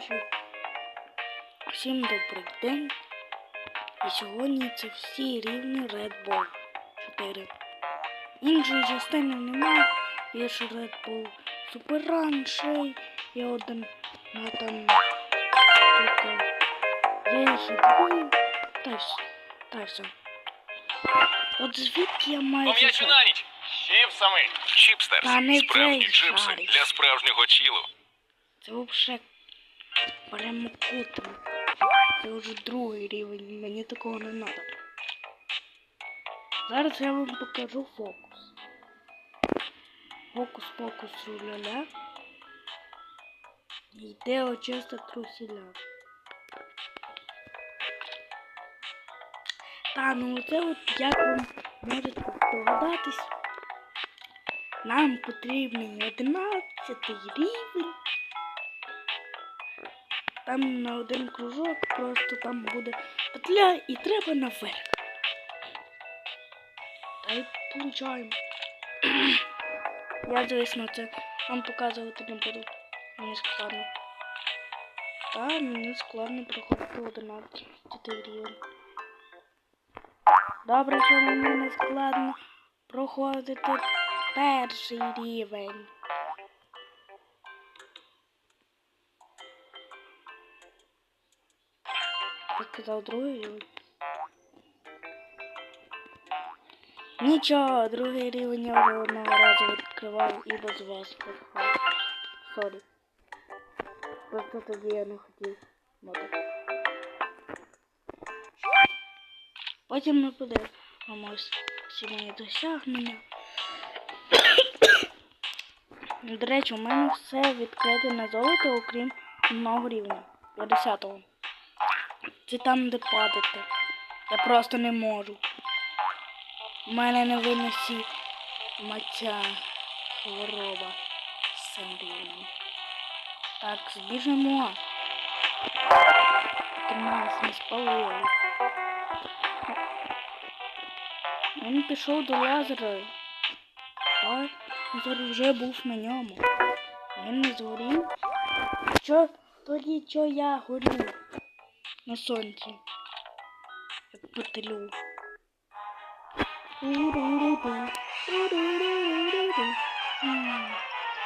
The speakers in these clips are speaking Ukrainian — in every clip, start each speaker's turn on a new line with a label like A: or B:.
A: товариші. Всім добрий день. І сьогодні це всі рівні Red Bull 4. Іншої частини немає. Є ще Red Bull Super Run, ще є один ну, там тільки є ще дві. Та й вс- та все. От звідки я маю
B: Пом'ячу на ніч. Сів самий. Чіпстерс.
A: Та не
B: Справжні
A: цей
B: чипси для справжнього чілу.
A: Це взагалі прямокутник. Це вже другий рівень, мені такого не треба. Зараз я вам покажу фокус. Фокус, фокус, руляля. Йде очиста трусіля. Та, ну оце от як ви можете здогадатись. Нам потрібний 11 рівень. Там на один кружок просто там буде петля і треба наверх. Та й получаємо. Я, звісно, це вам показувати не буду. Мені складно. Та мені складно проходити 11 рівень. Добре, що мені не складно проходити перший рівень. Я другий рівень. Нічого, другий рівень я вже одного разу відкривав і без вас проходив. Сорі. Просто тоді я не хотів моди. Потім ми подивимось всі мої досягнення. До речі, у мене все відкрите на золото, окрім одного рівня. 50-го. Це там, де падати. Я просто не можу. У мене не виносі маття хвороба цим. Так, збіжимо. Ти нас не спалили. Він пішов до лазера. Лазер вже був на ньому. Він не згорів. Що тоді що я горю на сонці? Як петелю. М.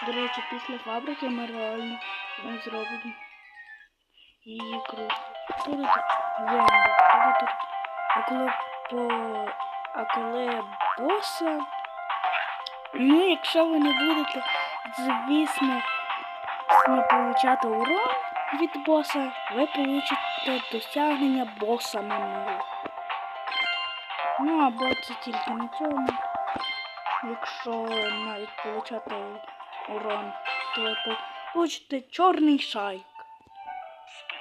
A: До речі, після фабрики ми реально зробимо її круг. Тут. Тут. А коли по а коли боса, ну якщо ви не будете, звісно, не получати урон від боса, ви получите досягнення боса на нуль. Ну або це тільки на цьому. Якщо навіть получати урон, то ви получите чорний шайк.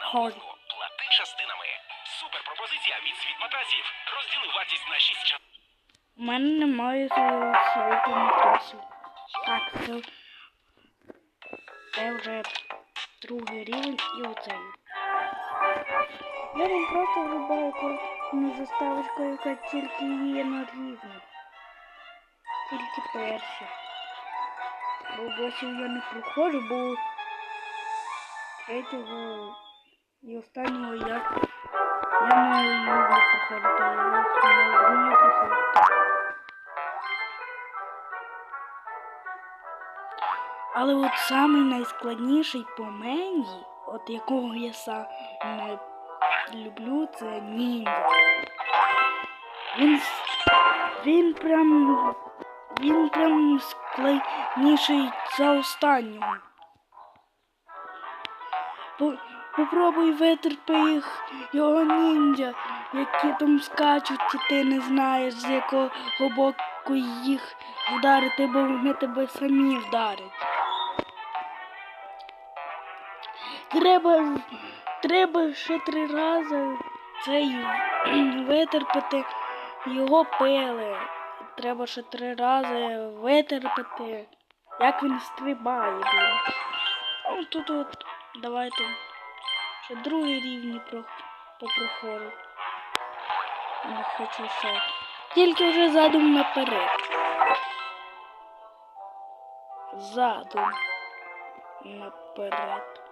A: Хой.
B: Плати частинами. Супер пропозиція від світ матрасів. Розділи вартість на 6 частин.
A: У мене немає світу матрасів. Так, це, це вже другий рівень і оцей. Я вам просто вибираю кожну заставочку, яка тільки є на рівні. Тільки перша. Бо босів я не проходжу, бо третього і останнього я, я не люблю проходити, я проходити. Але от самий найскладніший по мені, от якого я сам не люблю, це ніндзя. Він, він прям. Він прям складніший за останнього. Попробуй витерпи їх, його ніндзя, які там скачуть, і ти не знаєш, з якого боку їх вдарити, бо вони тебе самі вдарять. Треба, треба ще три рази цей витерпити його пили. Треба ще три рази витерпити. Як він стрибає, блін. Ну тут от давайте ще другий рівні про, попроходу. Не хочу ще. Тільки вже задум наперед. Задум наперед.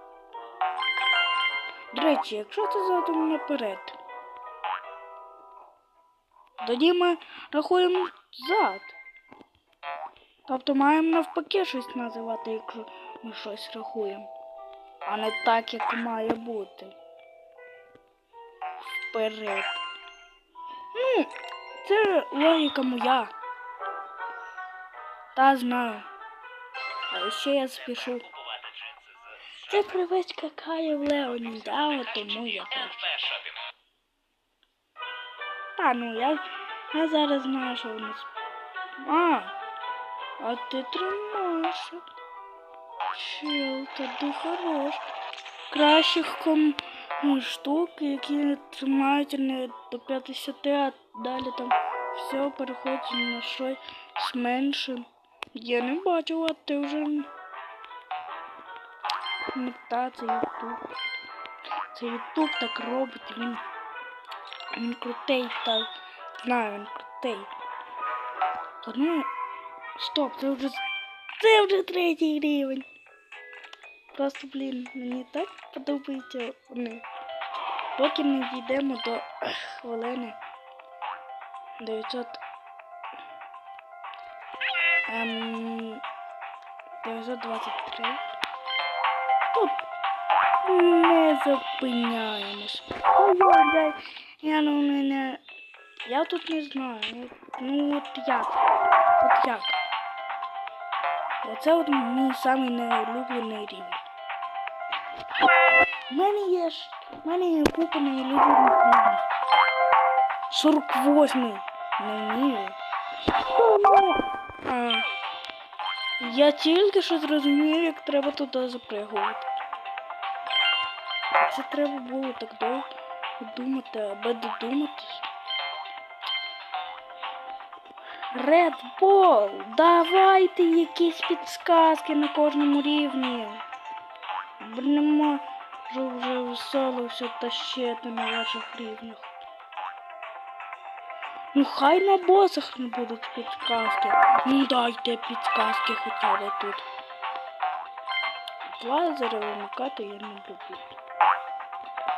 A: До речі, якщо це задом наперед, тоді ми рахуємо зад. Тобто маємо навпаки щось називати, якщо ми щось рахуємо. А не так, як має бути. Вперед. Ну, це логіка моя. Та знаю. А ще я спішу. Це привичка Кая в Леоніда, тому я теж. Та ну я, я зараз знаю, що вони. с- А, а ти тримаєшся. Чел, тоді хорош. Кращих ком... штук, які тримають не до 50, а далі там все переходить на щось менше. Я не бачу, а ти вже. Не та, це Ютуб. Це Ютуб так робить, він. Він крутий, так. Знаю, він крутий. Та ну. Стоп, це вже. Це вже третій рівень. Просто, блін, мені так подобається вони. Поки не дійдемо до хвилини 900. Ем, 923. Не зупиняємось. Ой-ой-ой, я ну не, не. Я тут не знаю. Ну от як? От як? Оце от мій самий неулюблений рівень. У мене є ж. У мене є купа неулюблених рівнів. 48. Не вмію. Я тільки що зрозумів, як треба туди запригувати. Це треба було так довго думати, аби додуматись. Bull, давайте якісь підсказки на кожному рівні. Бо не можу вже весело все тащити на ваших рівнях. Ну хай на босах не будуть підсказки. Ну дайте підсказки хоча б тут. Лазери вимикати я не люблю.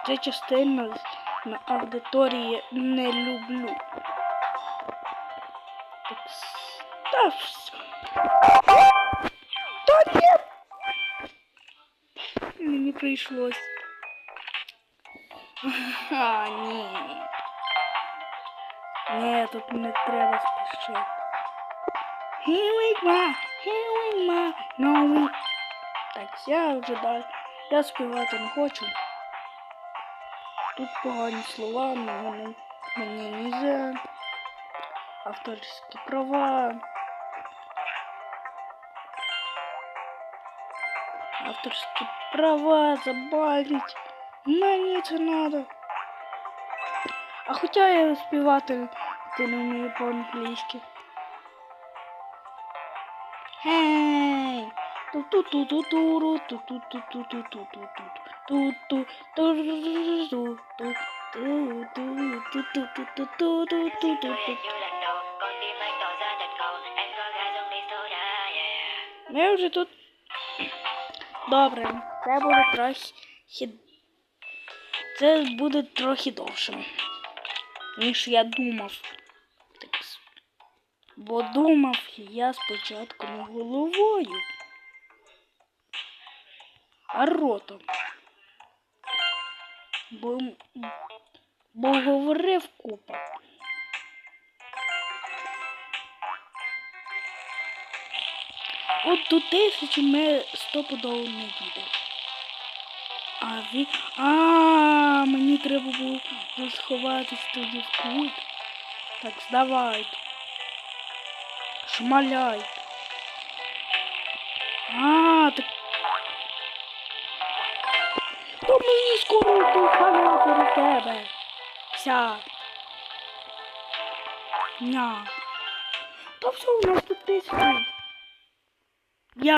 A: Ця частина на аудиторії не люблю. Так, с- Та все. Та ні! Мені прийшлось. А, ні. Ні, тут не треба спішити. Хілима, хілима, новий. Так, я вже далі. Я співати не хочу. Тут погані слова, мені, мені нельзя. Авторські права. Авторські права забанять. Мені це надо. А хоча я співати ти не вмію по-англійськи. Ми вже тут. Добре, це буде трохи. Це буде трохи довше, ніж я думав. Бо думав я спочатку головою, ротом. Бо, бо говорив купа. От до тисячі ми стопудово не дійдемо. А ви. А, мені треба було сховатись тоді в кут. Так, здавай. Шмаляй. А, так. То мені скоро туханути до тебе. Ся. Ня. То все, у нас тут тисячі.